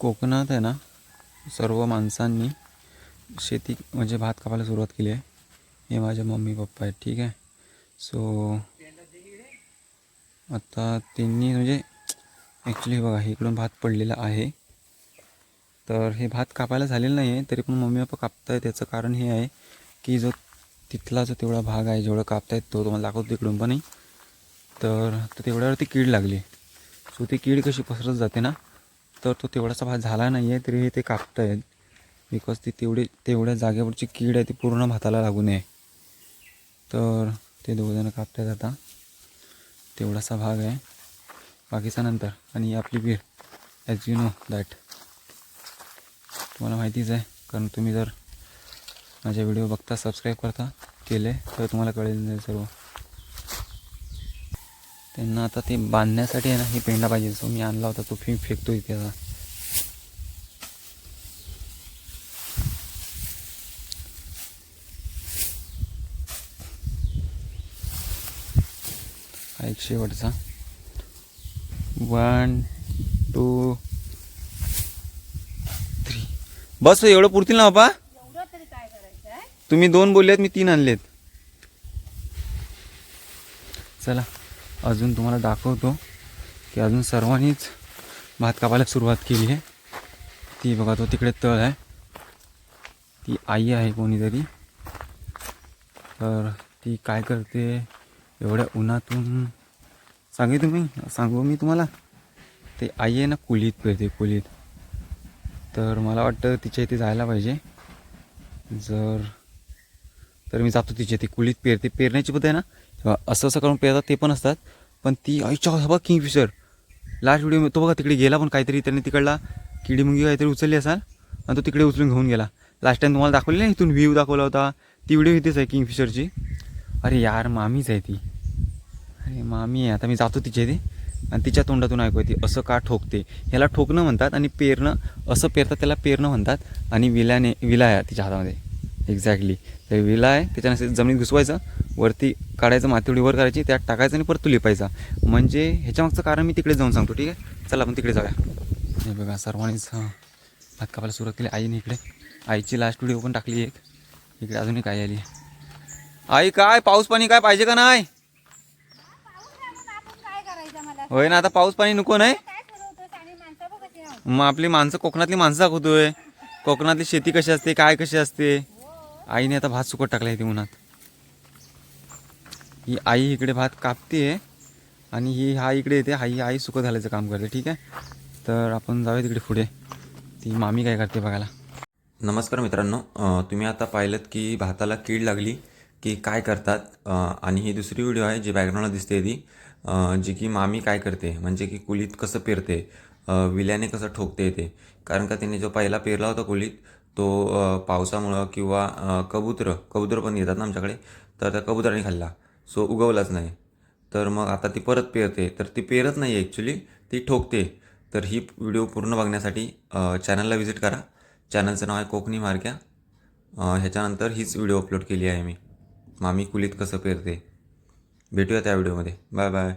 कोकणात आहे ना सर्व माणसांनी शेती म्हणजे भात कापायला सुरुवात केली आहे. हे माझे मम्मी पप्पा आहेत ठीक आहे. सो आता त्यांनी म्हणजे ॲक्च्युली बघा हे इकडून भात पडलेला आहे. तर हे भात कापायला झालेलं नाही आहे तरी पण मम्मी पप्पा कापताय त्याचं कारण हे आहे की जो तिथला जो तेवढा भाग आहे जेवढं कापतायत तो तुम्हाला दाखवतो तिकडून पण. नाही तर तेवढ्यावरती कीड लागली. सो ती कीड कशी पसरत जाते ना तर तो तेवढासा भात झाला नाही आहे तरी ते ते आहेत बिकॉज ती तेवढी तेवढ्या जागेवरची कीड आहे ती पूर्ण भाताला लागू नये. तर ते दोघंजणं आहेत आता. तेवढासा भाग आहे. बाकीचा नंतर. आणि आपली वीर. ॲज यू नो दॅट तुम्हाला माहितीच आहे कारण तुम्ही जर माझे व्हिडिओ बघता सबस्क्राईब करता केले तर तुम्हाला कळेल नाही सर्व त्यांना आता ते बांधण्यासाठी आहे ना हे पेंडा पाहिजे सो मी आणला होता तो फे फेकतो इथे आता. हा एक शेवटचा. वन टू थ्री बस एवढं पुरतील ना बाबा तुम्ही दोन बोललेत मी तीन आणलेत. चला. अजून तुम्हाला दाखवतो की अजून सर्वांनीच भात कापायला सुरुवात केली आहे. ती बघा तो तिकडे तळ आहे. ती आई आहे कोणीतरी. तर ती काय करते एवढ्या उन्हातून सांगे तुम्ही सांगू मी तुम्हाला? ते आई आहे ना कुलीत पेरते कुलीत. तर मला वाटतं तिच्या इथे जायला पाहिजे. जर तर मी जातो तिच्या इथे. कुलीत पेरते पेरण्याची पद्धत आहे ना किंवा असं असं करून पेरतात ते पण असतात. पण ती आईच्या बघा किंगफिशर. लास्ट व्हिडिओ तो बघा तिकडे गेला पण काहीतरी त्यांनी तिकडला किडी मुंगी काहीतरी उचलली असाल आणि तो तिकडे उचलून घेऊन गेला. लास्ट टाईम तुम्हाला दाखवली नाही इथून व्ह्यू दाखवला होता. ती व्हिडिओ इथेच आहे किंगफिशरची. अरे यार मामीच आहे ती. अरे मामी आहे आता मी जातो तिच्या इथे आणि तिच्या तोंडातून ऐकू येते असं का ठोकते? ह्याला ठोकणं म्हणतात आणि पेरणं असं पेरतात त्याला पेरणं म्हणतात आणि विल्याने विला आहे तिच्या हातामध्ये. एक्झॅक्टली तर विला आहे त्याच्यानंतर जमिनीत घुसवायचं वरती काढायचं मातीवडी वर करायची त्यात टाकायचं आणि परत तू लिपायचा म्हणजे ह्याच्यामागचं कारण मी तिकडे जाऊन सांगतो ठीक आहे? चला आपण तिकडे जाऊया. हे बघा सर्वांनीच भात कापायला सुरुवात केली. आईने इकडे आईची लास्ट व्हिडिओ पण टाकली एक. इकडे अजून एक आई आली. आई काय? पाऊस पाणी काय पाहिजे का नाही? होय ना आता पाऊस पाणी नको नाही? मग आपली माणसं कोकणातली माणसं दाखवतोय. कोकणातली शेती कशी असते काय कशी असते? आईने आता भात सुकत टाकला इथे उन्हात. ही आई इकडे भात कापते आणि ही हा इकडे येते. हा ही आई सुकत घालायचं काम करते ठीक आहे? तर आपण जाऊया तिकडे पुढे. ती मामी काय करते बघायला. नमस्कार मित्रांनो. तुम्ही आता पाहिलं की भाताला कीड लागली की काय करतात? आणि ही दुसरी व्हिडिओ आहे जी बॅकग्राऊंडला दिसते ती. जी की मामी काय करते म्हणजे की कुलीत कसं पेरते विल्याने कसं ठोकते ते. कारण का तिने जो पहिला पेरला होता कुलीत तो पावसामुळं किंवा कबूतर कबूतर पण येतात ना आमच्याकडे तर त्या कबुतराने खाल्ला. सो उगवलाच नाही. तर मग आता ती परत पेरते. तर ती पेरत नाही ॲक्च्युली ती ठोकते. तर ही व्हिडिओ पूर्ण बघण्यासाठी चॅनलला व्हिजिट करा. चॅनलचं नाव आहे कोकणी मार्क्या ह्याच्यानंतर हीच व्हिडिओ अपलोड केली आहे मी. मामी कुलीत कसं पेरते. भेटूया त्या व्हिडिओमध्ये. Bye bye